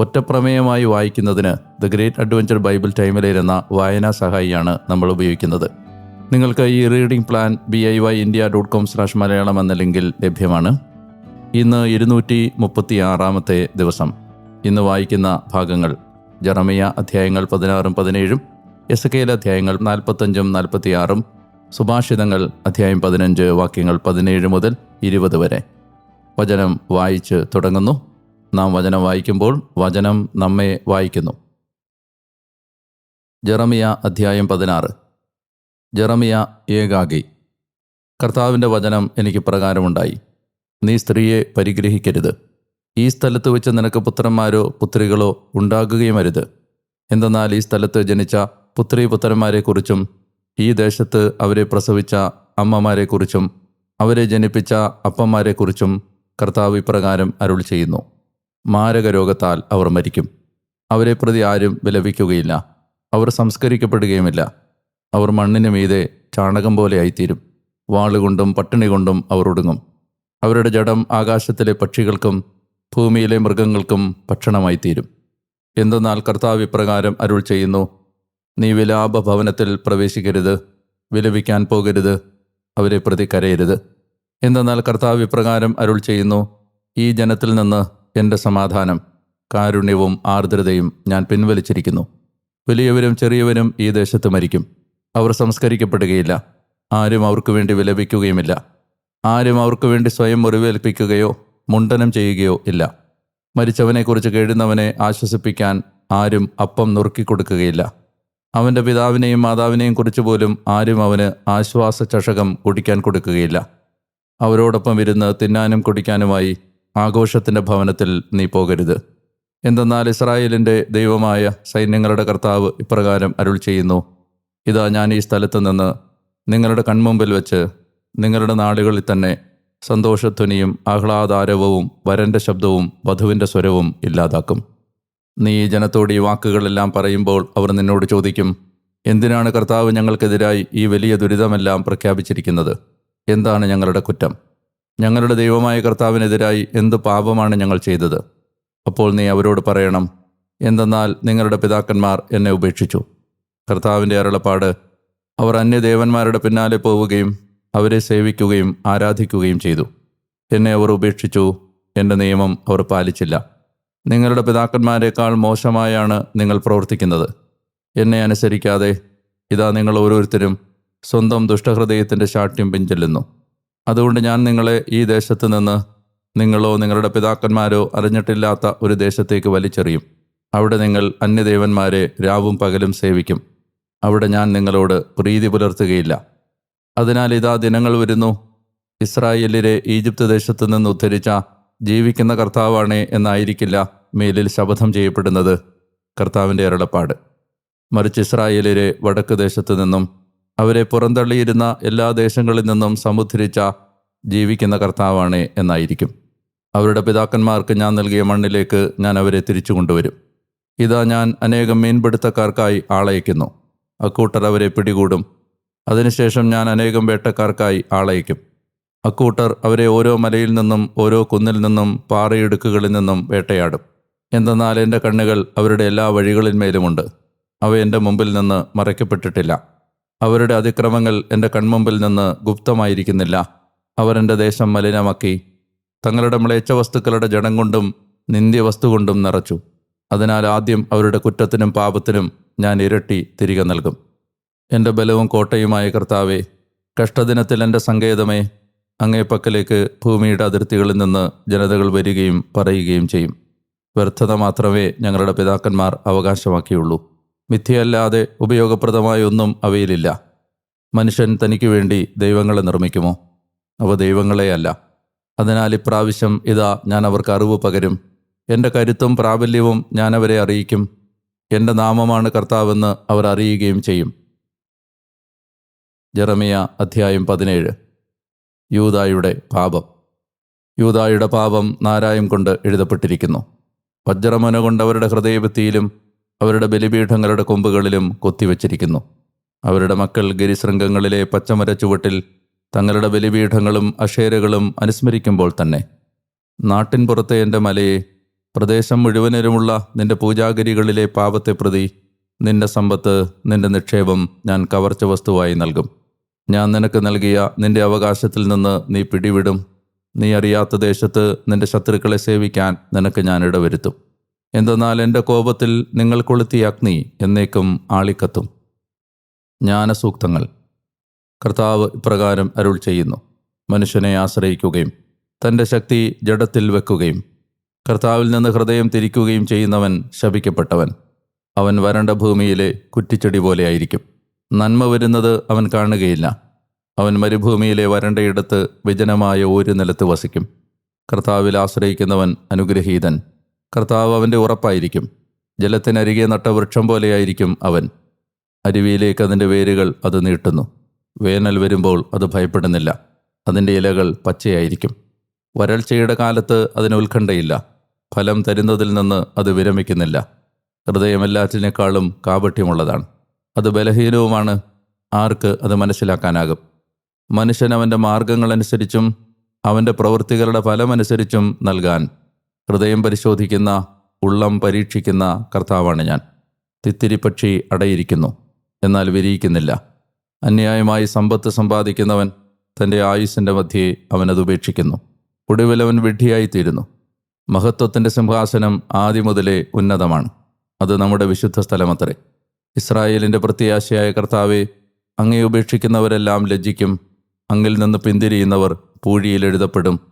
ഒറ്റപ്രമേയമായി വായിക്കുന്നതിന് the great adventure Bible ടൈമിലിരുന്ന വായനാ സഹായിയാണ് നമ്മൾ ഉപയോഗിക്കുന്നത്. നിങ്ങൾക്ക് ഈ reading plan B I Y India dot com slash Malayalam എന്ന ലിങ്കിൽ ലഭ്യമാണ്. ഇന്ന് ഇരുന്നൂറ്റി മുപ്പത്തി ആറാമത്തെ ദിവസം. ഇന്ന് വായിക്കുന്ന ഭാഗങ്ങൾ ജറമിയ അധ്യായങ്ങൾ പതിനാറും പതിനേഴും എസ് കെയിൽ അധ്യായങ്ങൾ നാൽപ്പത്തഞ്ചും നാൽപ്പത്തിയാറും സുഭാഷിതങ്ങൾ അധ്യായം പതിനഞ്ച് വാക്യങ്ങൾ പതിനേഴ് മുതൽ ഇരുപത് വരെ. വചനം വായിച്ച് തുടങ്ങുന്നു. നാം വചനം വായിക്കുമ്പോൾ വചനം നമ്മെ വായിക്കുന്നു. ജറമിയ അധ്യായം പതിനാറ്. ജറമിയ ഏകാഗി കർത്താവിന്റെ വചനം എനിക്ക് പ്രകാരമുണ്ടായി. നീ സ്ത്രീയെ പരിഗ്രഹിക്കരുത്. ഈ സ്ഥലത്ത് വെച്ച് നിനക്ക് പുത്രന്മാരോ പുത്രികളോ ഉണ്ടാകുകയും അരുത് എന്തെന്നാൽ ഈ സ്ഥലത്ത് ജനിച്ച പുത്രി പുത്രന്മാരെക്കുറിച്ചും ഈ ദേശത്ത് അവരെ പ്രസവിച്ച അമ്മമാരെക്കുറിച്ചും അവരെ ജനിപ്പിച്ച അപ്പന്മാരെക്കുറിച്ചും കർത്താവ് ഇപ്രകാരം അരുൾ ചെയ്യുന്നു. മാരകരോഗത്താൽ അവർ മരിക്കും. അവരെ പ്രതി ആരും വിലപിക്കുകയില്ല. അവർ സംസ്കരിക്കപ്പെടുകയുമില്ല. അവർ മണ്ണിന് മീതെ ചാണകം പോലെ ആയിത്തീരും. വാളുകൊണ്ടും പട്ടിണി കൊണ്ടും അവർ ഒടുങ്ങും. അവരുടെ ജഡം ആകാശത്തിലെ പക്ഷികൾക്കും ഭൂമിയിലെ മൃഗങ്ങൾക്കും ഭക്ഷണമായിത്തീരും. എന്തെന്നാൽ കർത്താവ് ഇപ്രകാരം അരുൾ ചെയ്യുന്നു നീ വിലാപ ഭവനത്തിൽ പ്രവേശിക്കരുത് വിലപിക്കാൻ പോകരുത് അവരെ പ്രതി കരയരുത്. എന്തെന്നാൽ കർത്താവ് ഇപ്രകാരം അരുൾ ചെയ്യുന്നു ഈ ജനത്തിൽ നിന്ന് എന്റെ സമാധാനം കാരുണ്യവും ആർദ്രതയും ഞാൻ പിൻവലിച്ചിരിക്കുന്നു. വലിയവരും ചെറിയവരും ഈ ദേശത്ത് മരിക്കും. അവർ സംസ്കരിക്കപ്പെടുകയില്ല. ആരും അവർക്ക് വേണ്ടി വിലപിക്കുകയുമില്ല. ആരും അവർക്ക് വേണ്ടി സ്വയം മുറിവേൽപ്പിക്കുകയോ മുണ്ടനം ചെയ്യുകയോ ഇല്ല. മരിച്ചവനെക്കുറിച്ച് കേഴുന്നവനെ ആശ്വസിപ്പിക്കാൻ ആരും അപ്പം നുറുക്കിക്കൊടുക്കുകയില്ല. അവന്റെ പിതാവിനെയും മാതാവിനെയും കുറിച്ച് പോലും ആരും അവന് ആശ്വാസ ചഷകം കുടിക്കാൻ കൊടുക്കുകയില്ല. അവരോടൊപ്പം ഇരുന്ന് തിന്നാനും കുടിക്കാനുമായി ആഘോഷത്തിന്റെ ഭവനത്തിൽ നീ പോകരുത്. എന്തെന്നാൽ ഇസ്രായേലിന്റെ ദൈവമായ സൈന്യങ്ങളുടെ കർത്താവ് ഇപ്രകാരം അരുൾ ചെയ്യുന്നു. ഇതാ ഞാൻ ഈ സ്ഥലത്ത് നിന്ന് നിങ്ങളുടെ കൺമുമ്പിൽ വെച്ച് നിങ്ങളുടെ നാടുകളിൽ തന്നെ സന്തോഷധ്വനിയും ആഹ്ലാദാരവവും വരന്റെ ശബ്ദവും വധുവിന്റെ സ്വരവും ഇല്ലാതാക്കും. നീ ഈ ജനത്തോട് ഈ വാക്കുകളെല്ലാം പറയുമ്പോൾ അവർ നിന്നോട് ചോദിക്കും എന്തിനാണ് കർത്താവ് ഞങ്ങൾക്കെതിരായി ഈ വലിയ ദുരിതമെല്ലാം പ്രഖ്യാപിച്ചിരിക്കുന്നത്? എന്താണ് ഞങ്ങളുടെ കുറ്റം? ഞങ്ങളുടെ ദൈവമായ കർത്താവിനെതിരായി എന്ത് പാപമാണ് ഞങ്ങൾ ചെയ്തത്? അപ്പോൾ നീ അവരോട് പറയണം എന്തെന്നാൽ നിങ്ങളുടെ പിതാക്കന്മാർ എന്നെ ഉപേക്ഷിച്ചു. കർത്താവിന്റെ അരുളപ്പാട് അവർ അന്യദേവന്മാരുടെ പിന്നാലെ പോവുകയും അവരെ സേവിക്കുകയും ആരാധിക്കുകയും ചെയ്തു. എന്നെ അവർ ഉപേക്ഷിച്ചു എന്റെ നിയമം അവർ പാലിച്ചില്ല. നിങ്ങളുടെ പിതാക്കന്മാരെക്കാൾ മോശമായാണ് നിങ്ങൾ പ്രവർത്തിക്കുന്നത്. എന്നെ അനുസരിക്കാതെ ഇതാ നിങ്ങൾ ഓരോരുത്തരും സ്വന്തം ദുഷ്ടഹൃദയത്തിന്റെ ശാഠ്യം പിഞ്ചെല്ലുന്നു അതുകൊണ്ട് ഞാൻ നിങ്ങളെ ഈ ദേശത്ത് നിന്ന് നിങ്ങളോ നിങ്ങളുടെ പിതാക്കന്മാരോ അറിഞ്ഞിട്ടില്ലാത്ത ഒരു ദേശത്തേക്ക് വലിച്ചെറിയും. അവിടെ നിങ്ങൾ അന്യദേവന്മാരെ രാവും പകലും സേവിക്കും. അവിടെ ഞാൻ നിങ്ങളോട് പ്രീതി പുലർത്തുകയില്ല. അതിനാൽ ഇതാ ദിനങ്ങൾ വരുന്നു. ഇസ്രായേലിലെ ഈജിപ്ത് ദേശത്തു നിന്ന് ഉദ്ധരിച്ച ജീവിക്കുന്ന കർത്താവാണേ എന്നായിരിക്കില്ല മേലിൽ ശപഥം ചെയ്യപ്പെടുന്നത്. കർത്താവിന്റെ അരുളപ്പാട്. മറിച്ച് ഇസ്രായേലിലെ വടക്ക് ദേശത്തു നിന്നും അവരെ പുറന്തള്ളിയിരുന്ന എല്ലാ ദേശങ്ങളിൽ നിന്നും സമുദ്ധരിച്ച ജീവിക്കുന്ന കർത്താവാണ് എന്നായിരിക്കും. അവരുടെ പിതാക്കന്മാർക്ക് ഞാൻ നൽകിയ മണ്ണിലേക്ക് ഞാൻ അവരെ തിരിച്ചു കൊണ്ടുവരും. ഇതാ ഞാൻ അനേകം മീൻപിടുത്തക്കാർക്കായി ആളയക്കുന്നു. അക്കൂട്ടർ അവരെ പിടികൂടും. അതിനുശേഷം ഞാൻ അനേകം വേട്ടക്കാർക്കായി ആളയക്കും. അക്കൂട്ടർ അവരെ ഓരോ മലയിൽ നിന്നും ഓരോ കുന്നിൽ നിന്നും പാറയിടുക്കുകളിൽ നിന്നും വേട്ടയാടും. എന്തെന്നാൽ എന്റെ കണ്ണുകൾ അവരുടെ എല്ലാ വഴികളിന്മേലുമുണ്ട്. അവ എന്റെ മുമ്പിൽ നിന്ന് മറയ്ക്കപ്പെട്ടിട്ടില്ല. അവരുടെ അതിക്രമങ്ങൾ എന്റെ കൺമുമ്പിൽ നിന്ന് ഗുപ്തമായിരിക്കുന്നില്ല. അവർ എന്റെ ദേശം മലിനമാക്കി. തങ്ങളുടെ മ്ലേച്ഛ വസ്തുക്കളുടെ ജഡം കൊണ്ടും നിന്ദ്യവസ്തു കൊണ്ടും നിറച്ചു. അതിനാൽ ആദ്യം അവരുടെ കുറ്റത്തിനും പാപത്തിനും ഞാൻ ഇരട്ടി തിരികെ നൽകും. എന്റെ ബലവും കോട്ടയുമായ കർത്താവേ കഷ്ടദിനത്തിൽ എന്റെ സങ്കേതമേ അങ്ങേ പക്കലേക്ക് ഭൂമിയുടെ അതിർത്തികളിൽ നിന്ന് ജനതകൾ വരികയും പറയുകയും ചെയ്യും. വ്യർത്ഥത മാത്രമേ ഞങ്ങളുടെ പിതാക്കന്മാർ അവകാശമാക്കിയുള്ളൂ. മിഥ്യയല്ലാതെ ഉപയോഗപ്രദമായ ഒന്നും അവയിലില്ല. മനുഷ്യൻ തനിക്ക് വേണ്ടി ദൈവങ്ങളെ നിർമ്മിക്കുമോ? അവ ദൈവങ്ങളെയല്ല. അതിനാൽ ഇപ്രാവശ്യം ഇതാ ഞാൻ അവർക്ക് അറിവ് പകരും. എന്റെ കരുത്തും പ്രാബല്യവും ഞാൻ അവരെ അറിയിക്കും. എന്റെ നാമമാണ് കർത്താവെന്ന് അവർ അറിയുകയും ചെയ്യും. ജെറമിയ അധ്യായം പതിനേഴ്. യൂതായുടെ പാപം. യൂതായുടെ പാപം നാരായം കൊണ്ട് എഴുതപ്പെട്ടിരിക്കുന്നു. വജ്രമന കൊണ്ട് അവരുടെ ഹൃദയഭിത്തിയിലും അവരുടെ ബലിപീഠങ്ങളുടെ കൊമ്പുകളിലും കൊത്തിവച്ചിരിക്കുന്നു. അവരുടെ മക്കൾ ഗിരിശൃംഗങ്ങളിലെ പച്ചമര ചുവട്ടിൽ തങ്ങളുടെ ബലിപീഠങ്ങളും അഷേരകളും അനുസ്മരിക്കുമ്പോൾ തന്നെ നാട്ടിൻ പുറത്തെ എന്റെ മലയെ പ്രദേശം മുഴുവനിലുമുള്ള നിന്റെ പൂജാഗിരികളിലെ പാപത്തെ പ്രതി നിന്റെ സമ്പത്ത് നിന്റെ നിക്ഷേപം ഞാൻ കവർച്ച വസ്തുവായി നൽകും. ഞാൻ നിനക്ക് നൽകിയ നിന്റെ അവകാശത്തിൽ നിന്ന് നീ പിടിവിടും. നീ അറിയാത്ത ദേശത്ത് നിന്റെ ശത്രുക്കളെ സേവിക്കാൻ നിനക്ക് ഞാൻ ഇടവരുത്തും. എന്തെന്നാൽ എന്റെ കോപത്തിൽ നിങ്ങൾ കൊളുത്തിയ അഗ്നി എന്നേക്കും ആളിക്കത്തും. ജ്ഞാനസൂക്തങ്ങൾ. കർത്താവ് ഇപ്രകാരം അരുൾ ചെയ്യുന്നു. മനുഷ്യനെ ആശ്രയിക്കുകയും തന്റെ ശക്തി ജഡത്തിൽ വെക്കുകയും കർത്താവിൽ നിന്ന് ഹൃദയം തിരിക്കുകയും ചെയ്യുന്നവൻ ശപിക്കപ്പെട്ടവൻ. അവൻ വരണ്ട ഭൂമിയിലെ കുറ്റിച്ചെടി പോലെയായിരിക്കും നന്മ വരുന്നത് അവൻ കാണുകയില്ല. അവൻ മരുഭൂമിയിലെ വരണ്ടയിടത്ത് വിജനമായ ഒരു നിലത്ത് വസിക്കും. കർത്താവിൽ ആശ്രയിക്കുന്നവൻ അനുഗ്രഹീതൻ. കർത്താവ് അവന്റെ ഉറപ്പായിരിക്കും. ജലത്തിനരികെ നട്ട വൃക്ഷം പോലെയായിരിക്കും അവൻ. അരുവിയിലേക്ക് അതിന്റെ വേരുകൾ അത് നീട്ടുന്നു. വേനൽ വരുമ്പോൾ അത് ഭയപ്പെടുന്നില്ല. അതിന്റെ ഇലകൾ പച്ചയായിരിക്കും. വരൾച്ചയുടെ കാലത്ത് അതിന് ഉത്കണ്ഠയില്ല. ഫലം തരുന്നതിൽ നിന്ന് അത് വിരമിക്കുന്നില്ല. ഹൃദയമെല്ലാറ്റിനേക്കാളും കാപട്യമുള്ളതാണ്. അത് ബലഹീനവുമാണ്. ആർക്ക് അത് മനസ്സിലാക്കാനാകും? മനുഷ്യൻ അവന്റെ മാർഗങ്ങളനുസരിച്ചും അവന്റെ പ്രവൃത്തികളുടെ ഫലമനുസരിച്ചും നൽകാൻ ഹൃദയം പരിശോധിക്കുന്ന ഉള്ളം പരീക്ഷിക്കുന്ന കർത്താവാണ് ഞാൻ. തിത്തിരിപ്പക്ഷി അടയിരിക്കുന്നു എന്നാൽ വിരിയിക്കുന്നില്ല. അന്യായമായി സമ്പത്ത് സമ്പാദിക്കുന്നവൻ തന്റെ ആയുസ്സിന്റെ മധ്യേ അവനത് ഉപേക്ഷിക്കുന്നു. ഒടുവിലവൻ വിഡ്ഢിയായിത്തീരുന്നു. മഹത്വത്തിന്റെ സിംഹാസനം ആദ്യം മുതലേ ഉന്നതമാണ്. അത് നമ്മുടെ വിശുദ്ധ സ്ഥലമത്രേ. ഇസ്രായേലിന്റെ പ്രത്യാശയായ കർത്താവെ അങ്ങേ ഉപേക്ഷിക്കുന്നവരെല്ലാം ലജ്ജിക്കും അങ്ങിൽ നിന്ന് പിന്തിരിയുന്നവർ പൂഴിയിൽ എഴുതപ്പെടും.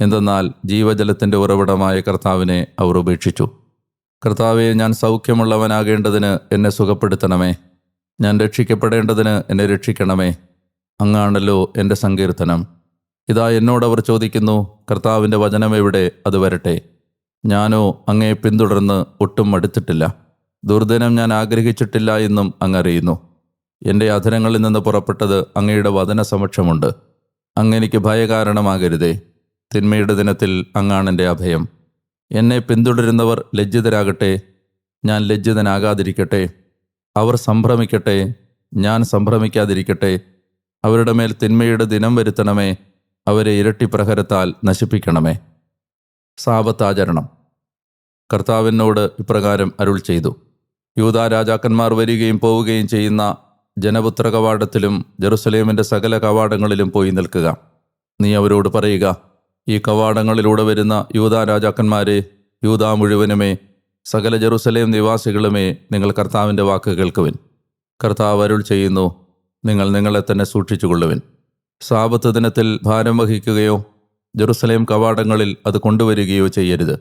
എന്തെന്നാൽ ജീവജലത്തിന്റെ ഉറവിടമായ കർത്താവിനെ അവർ ഉപേക്ഷിച്ചു. കർത്താവെ ഞാൻ സൗഖ്യമുള്ളവനാകേണ്ടതിന് എന്നെ സുഖപ്പെടുത്തണമേ. ഞാൻ രക്ഷിക്കപ്പെടേണ്ടതിന് എന്നെ രക്ഷിക്കണമേ. അങ്ങാണല്ലോ എന്റെ സങ്കീർത്തനം. ഇതാ എന്നോടവർ ചോദിക്കുന്നു കർത്താവിന്റെ വചനം എവിടെ? അത് വരട്ടെ. ഞാനോ അങ്ങയെ പിന്തുടർന്ന് ഒട്ടും മടുത്തിട്ടില്ല. ദുർദിനം ഞാൻ ആഗ്രഹിച്ചിട്ടില്ല എന്നും അങ്ങറിയുന്നു. എന്റെ അധരങ്ങളിൽ നിന്ന് പുറപ്പെട്ടത് അങ്ങയുടെ വചന സമക്ഷമുണ്ട് അങ്ങെനിക്ക് ഭയകാരണമാകരുതേ. തിന്മയുടെ ദിനത്തിൽ അങ്ങാണെന്റെ അഭയം. എന്നെ പിന്തുടരുന്നവർ ലജ്ജിതരാകട്ടെ ഞാൻ ലജ്ജിതനാകാതിരിക്കട്ടെ. അവർ സംഭ്രമിക്കട്ടെ ഞാൻ സംഭ്രമിക്കാതിരിക്കട്ടെ. അവരുടെ മേൽ തിന്മയുടെ ദിനം വരുത്തണമേ അവരെ ഇരട്ടി പ്രഹരത്താൽ നശിപ്പിക്കണമേ. സാപത്താചരണം. കർത്താവിനോട് ഇപ്രകാരം അരുൾ ചെയ്തു. യൂതാ രാജാക്കന്മാർ വരികയും പോവുകയും ചെയ്യുന്ന ജനപുത്ര കവാടത്തിലും ജെറുസലേമിന്റെ സകല കവാടങ്ങളിലും പോയി നിൽക്കുക. നീ അവരോട് പറയുക ഈ കവാടങ്ങളിലൂടെ വരുന്ന യൂതാ രാജാക്കന്മാരെ യൂതാ മുഴുവനുമേ സകല ജെറുസലേം നിവാസികളുമേ നിങ്ങൾ കർത്താവിന്റെ വാക്ക് കേൾക്കുവിൻ. കർത്താവ് അരുൾ ചെയ്യുന്നു നിങ്ങൾ നിങ്ങളെ തന്നെ സൂക്ഷിച്ചുകൊള്ളുവിൻ. സാപത്ത് ദിനത്തിൽ ഭാരം വഹിക്കുകയോ ജെറുസലേം കവാടങ്ങളിൽ അത് കൊണ്ടുവരികയോ ചെയ്യരുത്.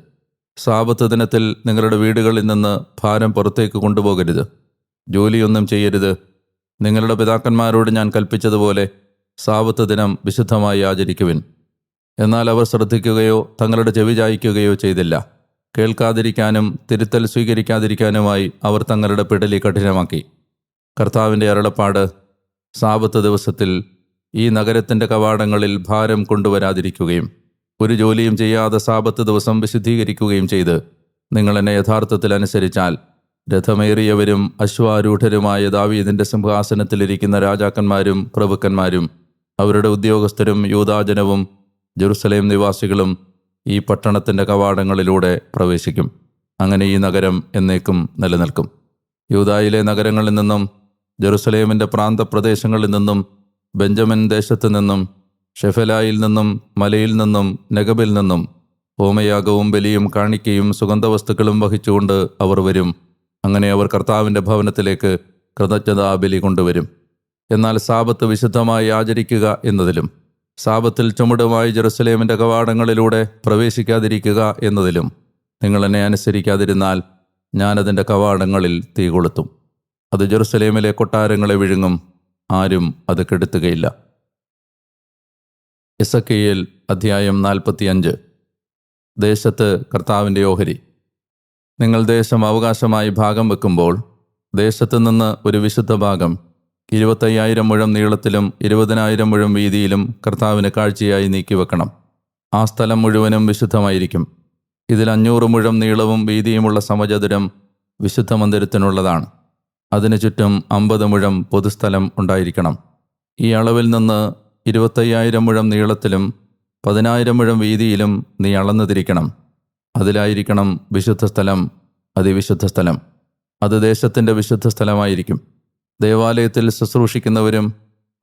സാപത്ത് ദിനത്തിൽ നിങ്ങളുടെ വീടുകളിൽ നിന്ന് ഭാരം പുറത്തേക്ക് കൊണ്ടുപോകരുത്. ജോലിയൊന്നും ചെയ്യരുത്. നിങ്ങളുടെ പിതാക്കന്മാരോട് ഞാൻ കൽപ്പിച്ചതുപോലെ സാപത്ത് ദിനം വിശുദ്ധമായി ആചരിക്കുവിൻ. എന്നാൽ അവർ ശ്രദ്ധിക്കുകയോ തങ്ങളുടെ ചെവി ചായ്ക്കുകയോ ചെയ്തില്ല. കേൾക്കാതിരിക്കാനും തിരുത്തൽ സ്വീകരിക്കാതിരിക്കാനുമായി അവർ തങ്ങളുടെ പിടലി കഠിനമാക്കി. കർത്താവിന്റെ അരുളപ്പാട് സാപത്ത് ദിവസത്തിൽ ഈ നഗരത്തിന്റെ കവാടങ്ങളിൽ ഭാരം കൊണ്ടുവരാതിരിക്കുകയും ഒരു ജോലിയും ചെയ്യാതെ സാപത്ത് ദിവസം വിശുദ്ധീകരിക്കുകയും ചെയ്ത് നിങ്ങൾ എന്നെ യഥാർത്ഥത്തിൽ അനുസരിച്ചാൽ രഥമേറിയവരും അശ്വാരൂഢരുമായ ദാവീദിന്റെ സിംഹാസനത്തിലിരിക്കുന്ന രാജാക്കന്മാരും പ്രഭുക്കന്മാരും അവരുടെ ഉദ്യോഗസ്ഥരും യൂതാജനവും ജെറുസലേം നിവാസികളും ഈ പട്ടണത്തിന്റെ കവാടങ്ങളിലൂടെ പ്രവേശിക്കും. അങ്ങനെ ഈ നഗരം എന്നേക്കും നിലനിൽക്കും. യൂതായിലെ നഗരങ്ങളിൽ നിന്നും ജെറുസലേമിന്റെ പ്രാന്തപ്രദേശങ്ങളിൽ നിന്നും ബെഞ്ചമിൻ ദേശത്തു നിന്നും ഷെഫലായിൽ നിന്നും മലയിൽ നിന്നും നെഗബിൽ നിന്നും ഹോമയാഗവും ബലിയും കാണിക്കയും സുഗന്ധവസ്തുക്കളും വഹിച്ചുകൊണ്ട് അവർ വരും. അങ്ങനെ അവർ കർത്താവിന്റെ ഭവനത്തിലേക്ക് കൃതജ്ഞതാ ബലി കൊണ്ടുവരും. എന്നാൽ സാപത്ത് വിശുദ്ധമായി ആചരിക്കുക എന്നതിലും സാപത്തിൽ ചുമടുമായി ജെറുസലേമിന്റെ കവാടങ്ങളിലൂടെ പ്രവേശിക്കാതിരിക്കുക എന്നതിലും നിങ്ങൾ എന്നെ അനുസരിക്കാതിരുന്നാൽ ഞാനതിന്റെ കവാടങ്ങളിൽ തീ കൊളുത്തും. അത് ജെറുസലേമിലെ കൊട്ടാരങ്ങളെ വിഴുങ്ങും ആരും അത് കെടുത്തുകയില്ല. ഇസക്കിയിൽ അധ്യായം നാൽപ്പത്തിയഞ്ച്. ദേശത്ത് കർത്താവിന്റെ ഓഹരി. നിങ്ങൾ ദേശം അവകാശമായി ഭാഗം വെക്കുമ്പോൾ ദേശത്തു നിന്ന് ഒരു വിശുദ്ധ ഭാഗം ഇരുപത്തയ്യായിരം മുഴം നീളത്തിലും ഇരുപതിനായിരം മുഴം വീതിയിലും കർത്താവിന് കാഴ്ചയായി നീക്കിവെക്കണം. ആ സ്ഥലം മുഴുവനും വിശുദ്ധമായിരിക്കും. ഇതിൽ അഞ്ഞൂറ് മുഴം നീളവും വീതിയുമുള്ള സമചതുരം വിശുദ്ധ മന്ദിരത്തിനുള്ളതാണ്. അതിനു ചുറ്റും അമ്പത് മുഴം പൊതുസ്ഥലം ഉണ്ടായിരിക്കണം. ഈ അളവിൽ നിന്ന് ഇരുപത്തയ്യായിരം മുഴം നീളത്തിലും പതിനായിരം മുഴം വീതിയിലും നീ അളന്നു തിരിക്കണം അതിലായിരിക്കണം വിശുദ്ധ സ്ഥലം അതിവിശുദ്ധ സ്ഥലം അത് ദേശത്തിന്റെ വിശുദ്ധ സ്ഥലമായിരിക്കും ദേവാലയത്തിൽ ശുശ്രൂഷിക്കുന്നവരും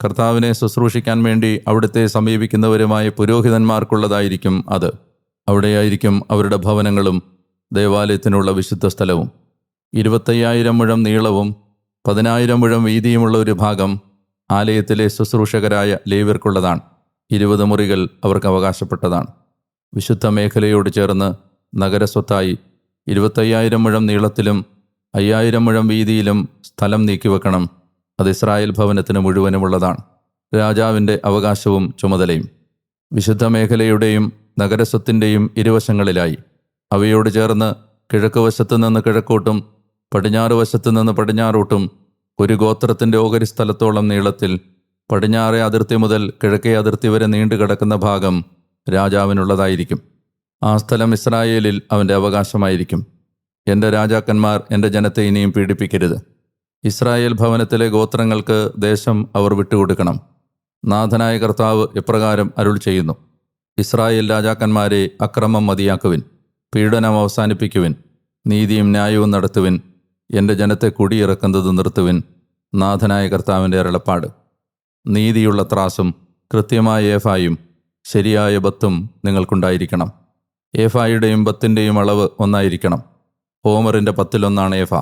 കർത്താവിനെ ശുശ്രൂഷിക്കാൻ വേണ്ടി അവിടുത്തെ സമീപിക്കുന്നവരുമായ പുരോഹിതന്മാർക്കുള്ളതായിരിക്കും അത്. അവിടെയായിരിക്കും അവരുടെ ഭവനങ്ങളും ദേവാലയത്തിനുള്ള വിശുദ്ധ സ്ഥലവും. ഇരുപത്തയ്യായിരം മുഴം നീളവും പതിനായിരം മുഴം വീതിയുമുള്ള ഒരു ഭാഗം ആലയത്തിലെ ശുശ്രൂഷകരായ ലേവ്യർക്കുള്ളതാണ്. ഇരുപത് മുറികൾ അവർക്ക് അവകാശപ്പെട്ടതാണ്. വിശുദ്ധ മേഖലയോട് ചേർന്ന് നഗരസ്വത്തായി ഇരുപത്തയ്യായിരം മുഴം നീളത്തിലും അയ്യായിരം മുഴം വീതിയിലും സ്ഥലം നീക്കിവെക്കണം. അത് ഇസ്രായേൽ ഭവനത്തിന് മുഴുവനുമുള്ളതാണ്. രാജാവിന്റെ അവകാശവും ചുമതലയും. വിശുദ്ധ മേഖലയുടെയും നഗരസ്വത്തിന്റെയും ഇരുവശങ്ങളിലായി. അവയോട് ചേർന്ന് കിഴക്ക് വശത്തു നിന്ന് കിഴക്കോട്ടും പടിഞ്ഞാറ് വശത്തു നിന്ന് പടിഞ്ഞാറോട്ടും ഒരു ഗോത്രത്തിന്റെ ഓഹരി സ്ഥലത്തോളം നീളത്തിൽ പടിഞ്ഞാറേ അതിർത്തി മുതൽ കിഴക്കേ അതിർത്തി വരെ നീണ്ടുകിടക്കുന്ന ഭാഗം രാജാവിനുള്ളതായിരിക്കും. ആ സ്ഥലം ഇസ്രായേലിൽ അവന്റെ അവകാശമായിരിക്കും. എന്റെ രാജാക്കന്മാർ എന്റെ ജനത്തെ ഇനിയും പീഡിപ്പിക്കരുത്. ഇസ്രായേൽ ഭവനത്തിലെ ഗോത്രങ്ങൾക്ക് ദേശം അവർ വിട്ടുകൊടുക്കണം. നാഥനായ കർത്താവ് ഇപ്രകാരം അരുൾ ചെയ്യുന്നു. ഇസ്രായേൽ രാജാക്കന്മാരെ അക്രമം മതിയാക്കുവിൻ പീഡനം അവസാനിപ്പിക്കുവിൻ നീതിയും ന്യായവും നടത്തുവിൻ എന്റെ ജനത്തെ കുടിയിറക്കുന്നത് നിർത്തുവിൻ നാഥനായ കർത്താവിന്റെ അരുളപ്പാട്. നീതിയുള്ള ത്രാസും കൃത്യമായ ഏഫായും ശരിയായ ബത്തും നിങ്ങൾക്കുണ്ടായിരിക്കണം. ഏഫായുടെയും ബത്തിന്റെയും അളവ് ഒന്നായിരിക്കണം. ഹോമറിന്റെ പത്തിലൊന്നാണ് എഫ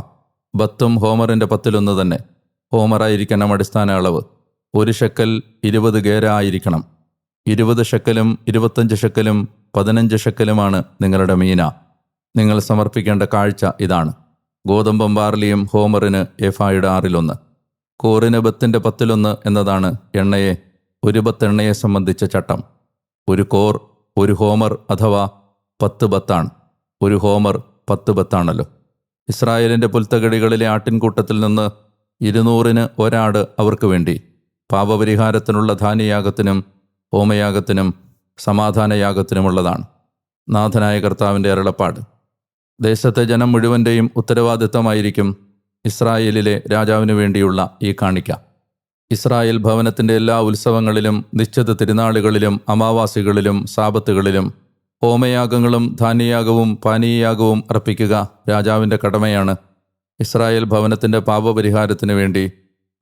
ബത്തും ഹോമറിന്റെ പത്തിലൊന്ന് തന്നെ. ഹോമറായിരിക്കണം അടിസ്ഥാന അളവ്. ഒരു ഷെക്കൽ ഇരുപത് ഗേര ആയിരിക്കണം. ഇരുപത് ഷെക്കലും ഇരുപത്തഞ്ച് ഷെക്കലും പതിനഞ്ച് ഷെക്കലുമാണ് നിങ്ങളുടെ മീന. നിങ്ങൾ സമർപ്പിക്കേണ്ട കാഴ്ച ഇതാണ്. ഗോതമ്പം ബാർലിയും ഹോമറിന് എഫായുടെ ആറിലൊന്ന്. കോറിന് ബത്തിന്റെ പത്തിലൊന്ന് എന്നതാണ് എണ്ണയെ ഒരു ബത്ത് എണ്ണയെ സംബന്ധിച്ച ചട്ടം. ഒരു കോർ ഒരു ഹോമർ അഥവാ പത്ത് ബത്താണ്. ഒരു ഹോമർ പത്ത് പത്താണല്ലോ ഇസ്രായേലിന്റെ പുൽത്തകടികളിലെ ആട്ടിൻകൂട്ടത്തിൽ നിന്ന് ഇരുന്നൂറിന് ഒരാട് അവർക്ക് വേണ്ടി. പാപപരിഹാരത്തിനുള്ള ധാന്യയാഗത്തിനും ഹോമയാഗത്തിനും സമാധാനയാഗത്തിനുമുള്ളതാണ്. നാഥനായ കർത്താവിന്റെ അരുളപ്പാട്. ദേശത്തെ ജനം മുഴുവന്റെയും ഉത്തരവാദിത്തമായിരിക്കും ഇസ്രായേലിലെ രാജാവിനു വേണ്ടിയുള്ള ഈ കാണിക്ക. ഇസ്രായേൽ ഭവനത്തിന്റെ എല്ലാ ഉത്സവങ്ങളിലും നിശ്ചിത തിരുനാളുകളിലും അമാവാസികളിലും സാപത്തുകളിലും ഹോമയാഗങ്ങളും ധാന്യയാഗവും പാനീയയാഗവും അർപ്പിക്കുക രാജാവിന്റെ കടമയാണ്. ഇസ്രായേൽ ഭവനത്തിന്റെ പാപപരിഹാരത്തിനു വേണ്ടി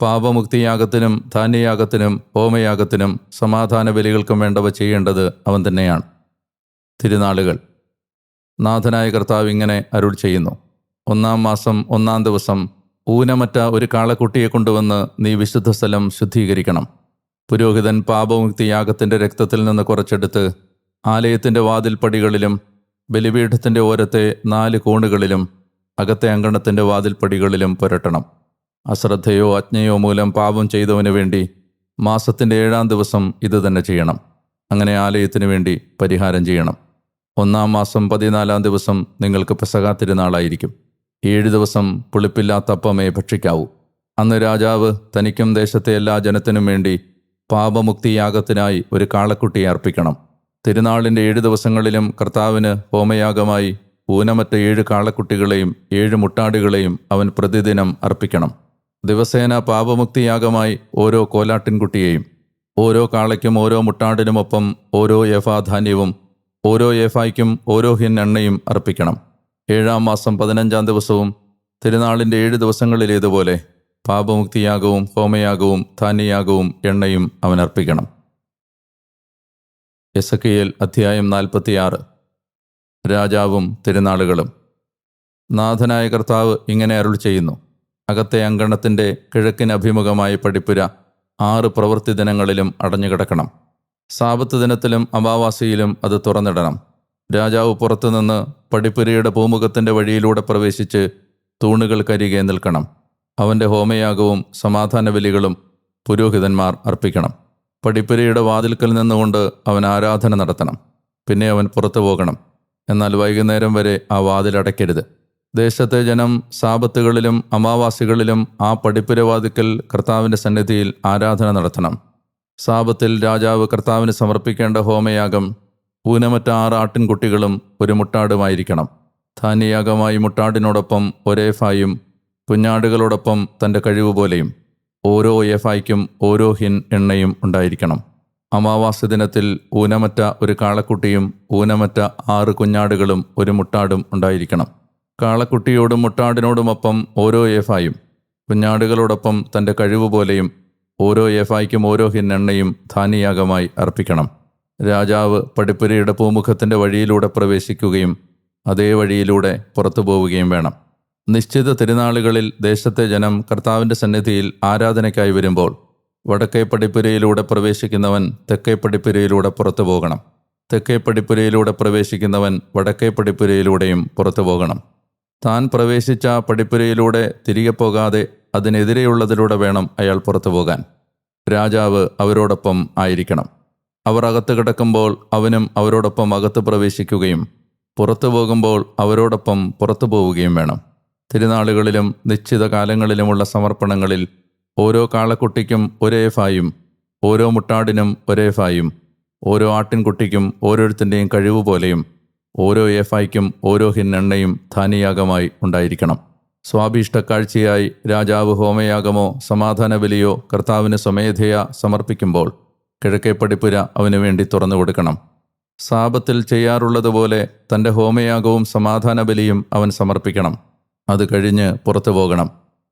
പാപമുക്തിയാഗത്തിനും ധാന്യയാഗത്തിനും ഹോമയാഗത്തിനും സമാധാന ബലികൾക്കും വേണ്ടവ ചെയ്യേണ്ടത് അവൻ തന്നെയാണ്. തിരുനാളുകൾ. നാഥനായ കർത്താവ് ഇങ്ങനെ അരുൾ ചെയ്യുന്നു. ഒന്നാം മാസം ഒന്നാം ദിവസം ഊനമറ്റ ഒരു കാളക്കുട്ടിയെ കൊണ്ടുവന്ന് നീ വിശുദ്ധ സ്ഥലം ശുദ്ധീകരിക്കണം. പുരോഹിതൻ പാപമുക്തിയാഗത്തിന്റെ രക്തത്തിൽ നിന്ന് കുറച്ചെടുത്ത് ആലയത്തിന്റെ വാതിൽപ്പടികളിലും ബലിപീഠത്തിന്റെ ഓരത്തെ നാല് കോണുകളിലും അകത്തെ അങ്കണത്തിന്റെ വാതിൽപ്പടികളിലും പുരട്ടണം. അശ്രദ്ധയോ അജ്ഞയോ മൂലം പാപം ചെയ്തവന് വേണ്ടി മാസത്തിന്റെ ഏഴാം ദിവസം ഇത് തന്നെ ചെയ്യണം. അങ്ങനെ ആലയത്തിനു വേണ്ടി പരിഹാരം ചെയ്യണം. ഒന്നാം മാസം പതിനാലാം ദിവസം നിങ്ങൾക്ക് പെസകാത്തിരുന്നാളായിരിക്കും ഏഴ് ദിവസം പുളിപ്പില്ലാത്ത അപ്പമേ ഭക്ഷിക്കാവൂ. അന്ന് രാജാവ് തനിക്കും ദേശത്തെ എല്ലാ ജനത്തിനും വേണ്ടി പാപമുക്തിയാഗത്തിനായി ഒരു കാളക്കുട്ടിയെ അർപ്പിക്കണം. തിരുനാളിന്റെ ഏഴ് ദിവസങ്ങളിലും കർത്താവിന് ഹോമയാഗമായി ഊനമറ്റ ഏഴ് കാളക്കുട്ടികളെയും ഏഴ് മുട്ടാടുകളെയും അവൻ പ്രതിദിനം അർപ്പിക്കണം. ദിവസേന പാപമുക്തിയാഗമായി ഓരോ കോലാട്ടിൻകുട്ടിയെയും ഓരോ കാളയ്ക്കും ഓരോ മുട്ടാടിനുമൊപ്പം ഓരോ യഫാധാന്യവും ഓരോ ഏഫായ്ക്കും ഓരോ ഹിൻ എണ്ണയും അർപ്പിക്കണം. ഏഴാം മാസം പതിനഞ്ചാം ദിവസവും തിരുനാളിന്റെ ഏഴ് ദിവസങ്ങളിലേതുപോലെ പാപമുക്തിയാഗവും ഹോമയാഗവും ധാന്യയാഗവും എണ്ണയും അവൻ അർപ്പിക്കണം. എസക്കിയേൽ അധ്യായം നാൽപ്പത്തിയാറ്. രാജാവും തിരുനാളുകളും. നാഥനായ കർത്താവ് ഇങ്ങനെ അരുൾ ചെയ്യുന്നു. അകത്തെ അങ്കണത്തിന്റെ കിഴക്കിന് അഭിമുഖമായ പഠിപ്പുര ആറ് പ്രവൃത്തി ദിനങ്ങളിലും അടഞ്ഞുകിടക്കണം. സാപത്ത് ദിനത്തിലും അമാവാസിയിലും അത് തുറന്നിടണം. രാജാവ് പുറത്തുനിന്ന് പടിപ്പുരയുടെ പൂമുഖത്തിന്റെ വഴിയിലൂടെ പ്രവേശിച്ച് തൂണുകൾ കരികെ നിൽക്കണം. അവന്റെ ഹോമയാഗവും സമാധാന ബലികളും പുരോഹിതന്മാർ അർപ്പിക്കണം. പടിപ്പുരയുടെ വാതിൽക്കൽ നിന്നുകൊണ്ട് അവൻ ആരാധന നടത്തണം. പിന്നെ അവൻ പുറത്തു പോകണം. എന്നാൽ വൈകുന്നേരം വരെ ആ വാതിലടയ്ക്കരുത് ദേശത്തെ ജനം സാപത്തുകളിലും അമാവാസികളിലും ആ പടിപ്പുരവാതിക്കൽ കർത്താവിന്റെ സന്നിധിയിൽ ആരാധന നടത്തണം. സാപത്തിൽ രാജാവ് കർത്താവിന് സമർപ്പിക്കേണ്ട ഹോമയാഗം ഊനമറ്റ ആറ് ആട്ടിൻകുട്ടികളും ഒരു മുട്ടാടുമായിരിക്കണം. ധാന്യയാഗമായി മുട്ടാടിനോടൊപ്പം ഒരേഫായും കുഞ്ഞാടുകളോടൊപ്പം തന്റെ കഴിവ് പോലെയും ഓരോ എഫായിക്കും ഓരോ ഹിൻ എണ്ണയും ഉണ്ടായിരിക്കണം. അമാവാസ ദിനത്തിൽ ഊനമറ്റ ഒരു കാളക്കുട്ടിയും ഊനമറ്റ ആറ് കുഞ്ഞാടുകളും ഒരു മുട്ടാടും ഉണ്ടായിരിക്കണം. കാളക്കുട്ടിയോടും മുട്ടാടിനോടുമൊപ്പം ഓരോ എഫായും കുഞ്ഞാടുകളോടൊപ്പം തന്റെ കഴിവ് പോലെയും ഓരോ എഫായിക്കും ഓരോ ഹിൻ എണ്ണയും ധാന്യയാഗമായി അർപ്പിക്കണം. രാജാവ് പടിപ്പുരയുടെ പൂമുഖത്തിന്റെ വഴിയിലൂടെ പ്രവേശിക്കുകയും അതേ വഴിയിലൂടെ പുറത്തു പോവുകയും വേണം. നിശ്ചിത തിരുനാളുകളിൽ ദേശത്തെ ജനം കർത്താവിന്റെ സന്നിധിയിൽ ആരാധനയ്ക്കായി വരുമ്പോൾ വടക്കേ പടിപ്പുരയിലൂടെ പ്രവേശിക്കുന്നവൻ തെക്കേ പടിപ്പുരയിലൂടെ പുറത്തു പോകണം. തെക്കേ പടിപ്പുരയിലൂടെ പ്രവേശിക്കുന്നവൻ വടക്കേ പടിപ്പുരയിലൂടെയും പുറത്തു പോകണം. താൻ പ്രവേശിച്ച പടിപ്പുരയിലൂടെ തിരികെ പോകാതെ അതിനെതിരെയുള്ളതിലൂടെ വേണം അയാൾ പുറത്തു പോകാൻ. രാജാവ് അവരോടൊപ്പം ആയിരിക്കണം. അവർ അകത്ത് കിടക്കുമ്പോൾ അവനും അവരോടൊപ്പം അകത്ത് പ്രവേശിക്കുകയും പുറത്തു പോകുമ്പോൾ അവരോടൊപ്പം പുറത്തു പോവുകയും വേണം. തിരുനാളുകളിലും നിശ്ചിത കാലങ്ങളിലുമുള്ള സമർപ്പണങ്ങളിൽ ഓരോ കാളക്കുട്ടിക്കും ഒരേ ഫായും ഓരോ മുട്ടാടിനും ഒരേ ഫായും ഓരോ ആട്ടിൻകുട്ടിക്കും ഓരോരുത്തന്റെയും കഴിവ് പോലെയും ഓരോ ഏഫായ്ക്കും ഓരോ ഹിന്നെണ്ണയും ധാനിയാഗമായി ഉണ്ടായിരിക്കണം. സ്വാഭീഷ്ട കാഴ്ചയായി രാജാവ് ഹോമയാഗമോ സമാധാന ബലിയോ കർത്താവിന് സ്വമേധയ സമർപ്പിക്കുമ്പോൾ കിഴക്കേ പടിപ്പുര അവന് വേണ്ടി തുറന്നു കൊടുക്കണം. സാപത്തിൽ ചെയ്യാറുള്ളതുപോലെ തന്റെ ഹോമയാഗവും സമാധാന ബലിയും അവൻ സമർപ്പിക്കണം. അത് കഴിഞ്ഞ് പുറത്തു പോകണം.